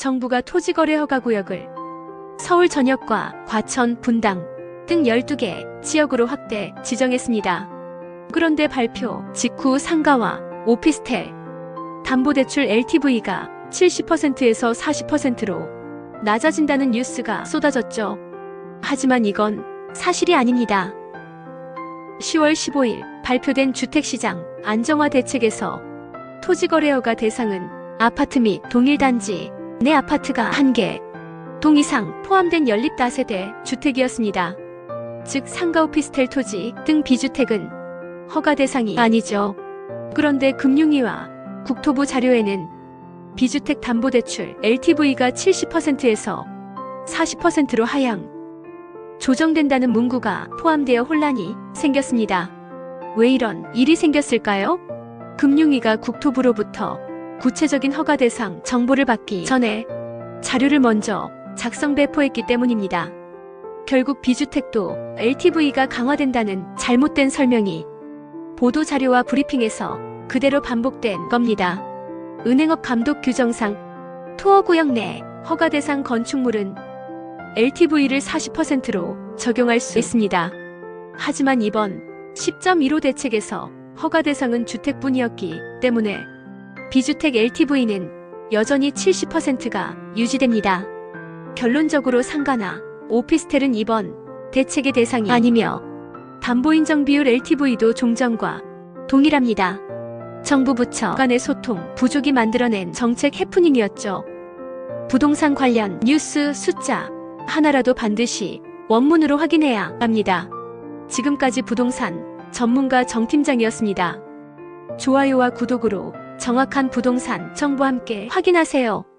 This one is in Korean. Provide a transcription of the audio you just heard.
정부가 토지거래 허가구역을 서울 전역과 과천, 분당 등 12개 지역으로 확대 지정했습니다. 그런데 발표 직후 상가와 오피스텔, 담보대출 LTV가 70%에서 40%로 낮아진다는 뉴스가 쏟아졌죠. 하지만 이건 사실이 아닙니다. 10월 15일 발표된 주택시장 안정화 대책에서 토지거래허가 대상은 아파트 및 동일단지 내 아파트가 1개, 동 이상 포함된 연립 다세대 주택이었습니다. 즉 상가 오피스텔 토지 등 비주택은 허가 대상이 아니죠. 그런데 금융위와 국토부 자료에는 비주택 담보대출 LTV가 70%에서 40%로 하향 조정된다는 문구가 포함되어 혼란이 생겼습니다. 왜 이런 일이 생겼을까요? 금융위가 국토부로부터 구체적인 허가 대상 정보를 받기 전에 자료를 먼저 작성 배포했기 때문입니다. 결국 비주택도 LTV가 강화된다는 잘못된 설명이 보도 자료와 브리핑에서 그대로 반복된 겁니다. 은행업 감독 규정상 투어 구역 내 허가 대상 건축물은 LTV를 40%로 적용할 수 있습니다. 하지만 이번 10.15 대책에서 허가 대상은 주택뿐이었기 때문에 비주택 LTV는 여전히 70%가 유지됩니다. 결론적으로 상가나 오피스텔은 이번 대책의 대상이 아니며 담보인정 비율 LTV도 종전과 동일합니다. 정부 부처 간의 소통 부족이 만들어낸 정책 해프닝이었죠. 부동산 관련 뉴스 숫자 하나라도 반드시 원문으로 확인해야 합니다. 지금까지 부동산 전문가 정팀장이었습니다. 좋아요와 구독으로 정확한 부동산 정보 함께 확인하세요.